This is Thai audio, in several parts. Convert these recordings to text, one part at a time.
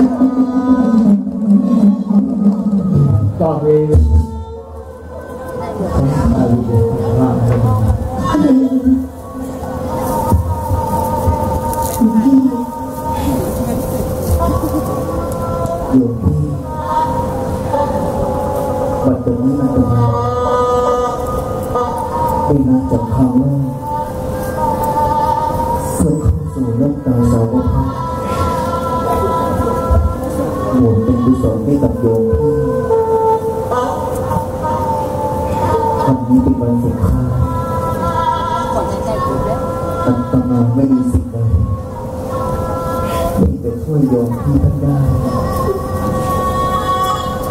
ตอนนี้ผมอายุเด็กมากเลยอะไรหลวงพี่โยมพี่บัดตรงนี้นะตรงนี้เป็นงานจับคำว่าเพื่อเข้าสู่โลกตา สาวกหมุนเป็นกุศลให้กับโยมพี่วันนี้เป็นวันสุดท้ายอัตมาไม่มีสิ่งใดที่จะช่วยโยมพี่ท่านได้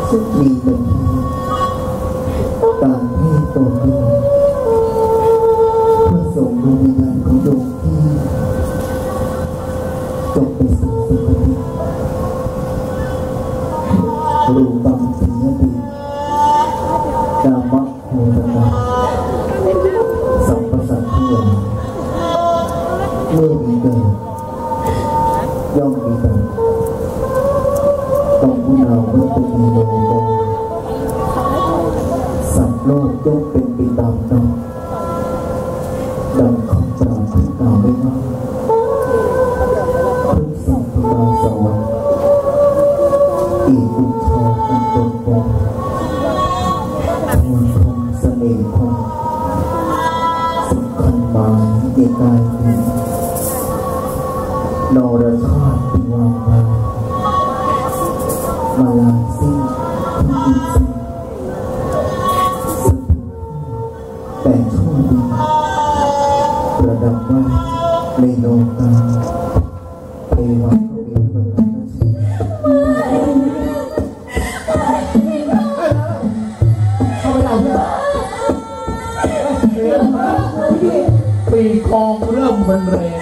ซึ่งมีแต่เพียงการให้ตัวเดียวเพื่อส่งดวงวิญญาณของโยมพี่จบไปสู่สุคติ มีเกิดย่อมมีแต่ต้องผู้นาวัตถุโลกสัตว์โลกย่อมเป็นไปตามกรรมดังคำปราที่กล่าวไว้ว่าทุกสัมาสวรรค์อีกุทออันเป็นทวนคงเสน่ห์คงสำคัญหมายในกายนี้ นรชาติป็นวามามาลาสิ้นที่ดีสิ้นสุดแต่ชั่วดีประดับไว้ในโลกาเทวะเวทมต์ชีเข้าปีกองเริ่มบรรเลง